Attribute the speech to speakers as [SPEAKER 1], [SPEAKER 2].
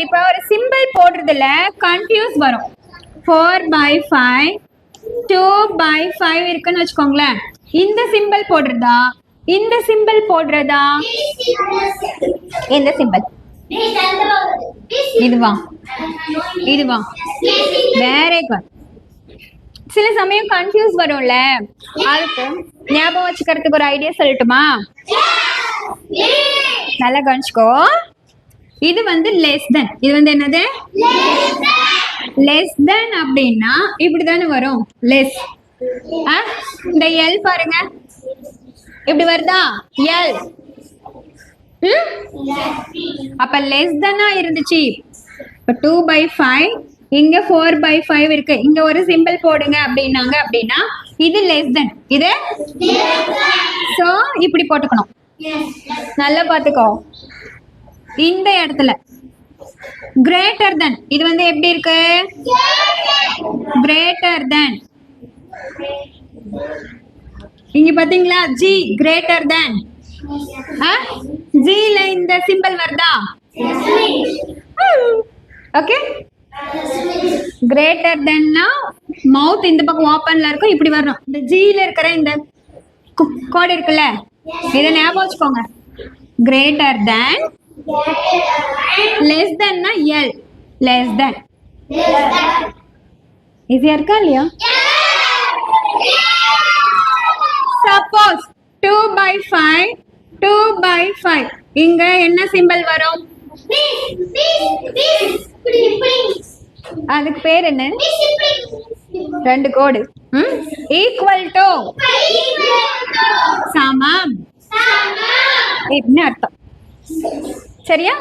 [SPEAKER 1] இப்போ ஒரு சிம்பிள் போடுறதுல கன்ஃபியூஸ் வரும். Four by five two by five இருக்குன்னு வச்சுக்கோங்களேன். இந்த சிம்பிள் போடுறதா? இந்த சிம்பிள் போடுறதா? எந்த சிம்பிள் இதுவா? இதுவா? குட் சில சமயம் கன்ஃபியூஸ் வரும்ல. அதுக்கு ஞாபகம் வச்சுக்கிறதுக்கு ஒரு ஐடியா சொல்லட்டுமா? நல்லா கவனிச்சுக்கோ. இது வந்து லெஸ் தென் இது வந்து என்னது? லெஸ் தென் அப்படின்னா இப்படி தானே வரும் லெஸ் இந்த எல் பாருங்க. இப்படி வருதா? எல் அப்ப லெஸ் தென்னா இருந்துச்சு. இப்போ டூ பை ஃபைவ் இங்க ஃபோர் பை ஃபைவ் இருக்கு. இங்க ஒரு சிம்பிள் போடுங்க அப்படின்னாங்க அப்படின்னா இது லெஸ் தென் இது? சோ இப்படி போட்டுக்கணும். நல்லா பாத்துக்கோ இந்த இடத்துல. கிரேட்டர் தென் இது வந்து எப்படி இருக்கு? கிரேட்டர் தென் இங்க பாத்தீங்களா? ஜி கிரேட்டர் தென் ஜில இந்த சிம்பிள் வருதா? ஓகே கிரேட்டர் தென்னா மவுத் இந்த பக்கம் ஓப்பன்ல இருக்கும் இப்படி வரணும். இந்த ஜில இருக்கிற இந்த கோடு இருக்குல்ல? இதை ஞாபகம் வச்சுக்கோங்க. கிரேட்டர் தென் லெஸ் தென்னா எல் லெஸ் தென் ஈஸியா இருக்கா இல்லையா suppose two by five two by five இங்க என்ன சிம்பிள் வரும்? அதுக்கு பேர் என்ன? ரெண்டு கோடு. ஈக்குவல் டு சமம். என்ன அர்த்தம்? சரியா